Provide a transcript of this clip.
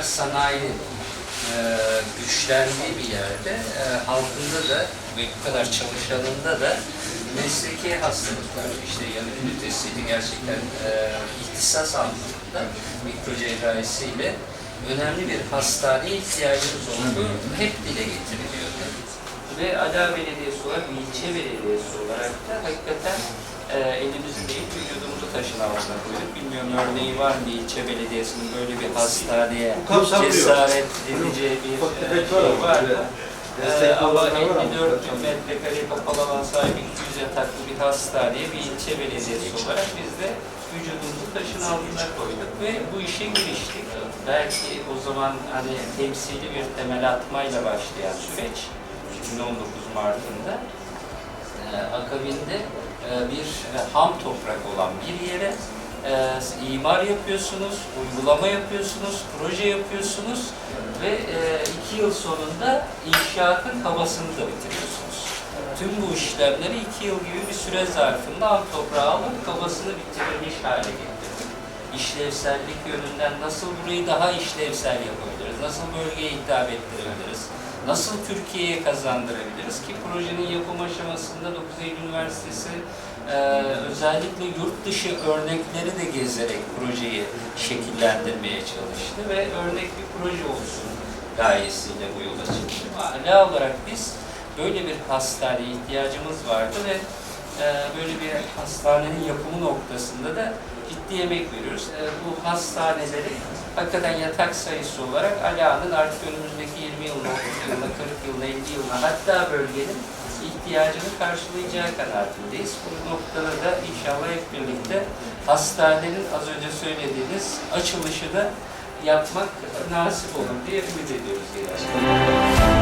kadar sanayinin e, güçlendiği bir yerde e, halkında da ve bu kadar çalışanında da mesleki hastalıklar, işte yanık ünitesiydi gerçekten e, ihtisas anlamında mikro cerrahisiyle önemli bir hastaneye ihtiyacımız olduğu hep dile getiriliyordu. Ve Ada Belediyesi olarak, ilçe belediyesi olarak da hakikaten e, elimizi değil vücudumuzu taşın altına koyduk. Bilmiyorum örneği var mı ilçe belediyesinin böyle bir hastaneye cesaret edileceği bir e, şey var mı? Destek Ee, ama olanlar var ama 54 bin metrekare kapalı alan sahibi 200 yataklı bir hastaneye bir ilçe belediyesi olarak biz de vücudumuzu taşın altına koyduk ve bu işe giriştik. Belki o zaman hani temsili bir temel atmayla başlayan süreç 2019 Mart'ında e, akabinde e, bir e, ham toprak olan bir yere e, imar yapıyorsunuz, uygulama yapıyorsunuz, proje yapıyorsunuz ve e, iki yıl sonunda inşaatın havasını da bitiriyorsunuz. Tüm bu işlemleri iki yıl gibi bir süre zarfında ham toprağı alıp kafasını bitirilmiş hale getirdik. İşlevsellik yönünden nasıl burayı daha işlevsel yapabiliriz, nasıl bölgeye hitap ettirebiliriz, nasıl Türkiye'ye kazandırabiliriz ki projenin yapım aşamasında 9 Eylül Üniversitesi e, özellikle yurt dışı örnekleri de gezerek projeyi şekillendirmeye çalıştı ve örnek bir proje olsun gayesiyle bu yola çıktı. Hala olarak biz böyle bir hastaneye ihtiyacımız vardı ve böyle bir hastanenin yapımı noktasında da ciddi emek veriyoruz. E, bu hastaneleri hakikaten yatak sayısı olarak Ala'nın artık önümüzdeki 20 yılına, 30 yılına, 40 yılına, 50 yılına hatta bölgenin ihtiyacını karşılayacağı kanaatindeyiz. Bu noktada da inşallah hep birlikte hastanenin az önce söylediğiniz açılışı da yapmak nasip olur diye ümit ediyoruz. gençler.